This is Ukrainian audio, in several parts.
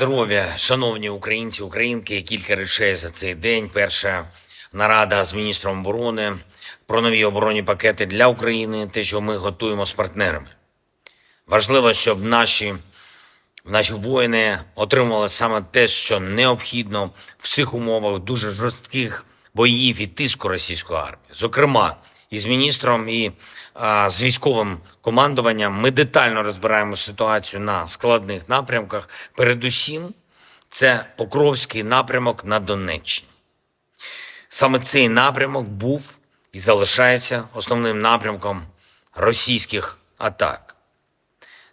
Здоров'я, шановні українці, українки, кілька речей за цей день. Перша нарада з міністром оборони про нові оборонні пакети для України, те, що ми готуємо з партнерами. Важливо, щоб наші, наші воїни отримували саме те, що необхідно в цих умовах дуже жорстких боїв і тиску російської армії. Зокрема, із міністром і а, з військовим командуванням ми детально розбираємо ситуацію на складних напрямках. Передусім, це Покровський напрямок на Донеччині. Саме цей напрямок був і залишається основним напрямком російських атак.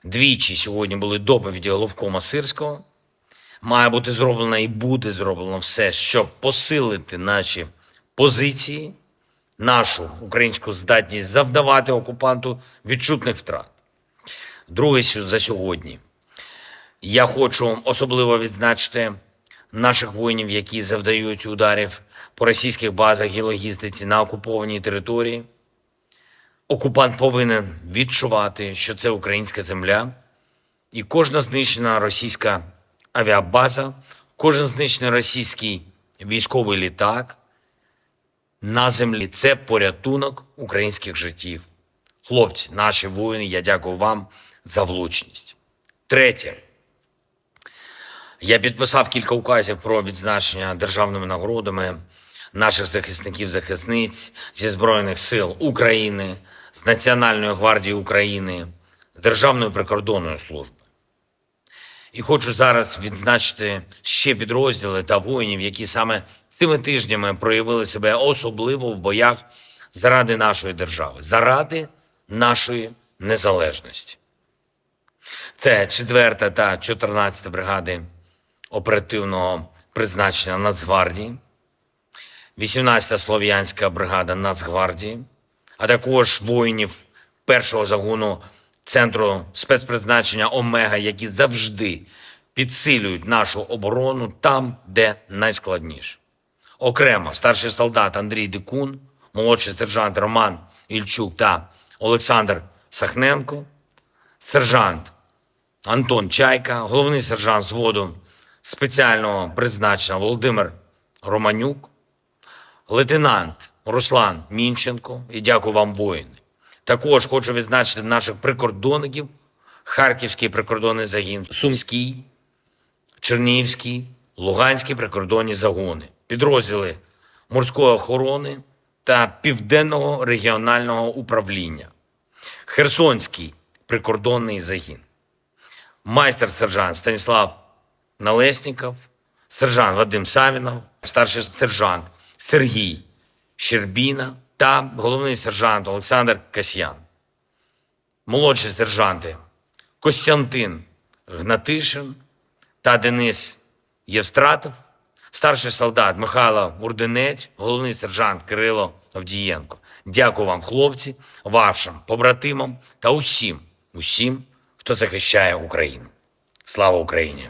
Двічі сьогодні були доповіді головкома Сирського. Має бути зроблено і буде зроблено все, щоб посилити наші позиції, нашу українську здатність завдавати окупанту відчутних втрат. Друге за сьогодні. Я хочу особливо відзначити наших воїнів, які завдають ударів по російських базах і логістиці на окупованій території. Окупант повинен відчувати, що це українська земля, і кожна знищена російська авіабаза, кожен знищений російський військовий літак на землі це порятунок українських життів. Хлопці, наші воїни, я дякую вам за влучність. Третє. Я підписав кілька указів про відзначення державними нагородами наших захисників захисниць зі Збройних сил України, з Національної гвардії України, з Державної прикордонної служби. І хочу зараз відзначити ще підрозділи та воїнів, які саме цими тижнями проявили себе особливо в боях заради нашої держави, заради нашої незалежності. Це 4 та 14 бригади оперативного призначення Нацгвардії, 18-та Слов'янська бригада Нацгвардії, а також воїнів першого загону Центру спецпризначення Омега, які завжди підсилюють нашу оборону там, де найскладніше. Окремо старший солдат Андрій Дикун, молодший сержант Роман Ільчук та Олександр Сахненко, сержант Антон Чайка, головний сержант зводу спеціального призначення Володимир Романюк, лейтенант Руслан Мінченко і дякую вам, воїни. Також хочу відзначити наших прикордонників, Харківський прикордонний загін, Сумський, Чернігівський, Луганський прикордонні загони, підрозділи морської охорони та Південного регіонального управління, Херсонський прикордонний загін, майстер-сержант Станіслав Налесніков, сержант Вадим Савінов, старший сержант Сергій Щербіна та головний сержант Олександр Касьян. Молодші сержанти Костянтин Гнатишин та Денис Євстратов, старший солдат Михайло Урдинець, головний сержант Кирило Овдієнко. Дякую вам, хлопці, вашим побратимам та усім, усім, хто захищає Україну. Слава Україні!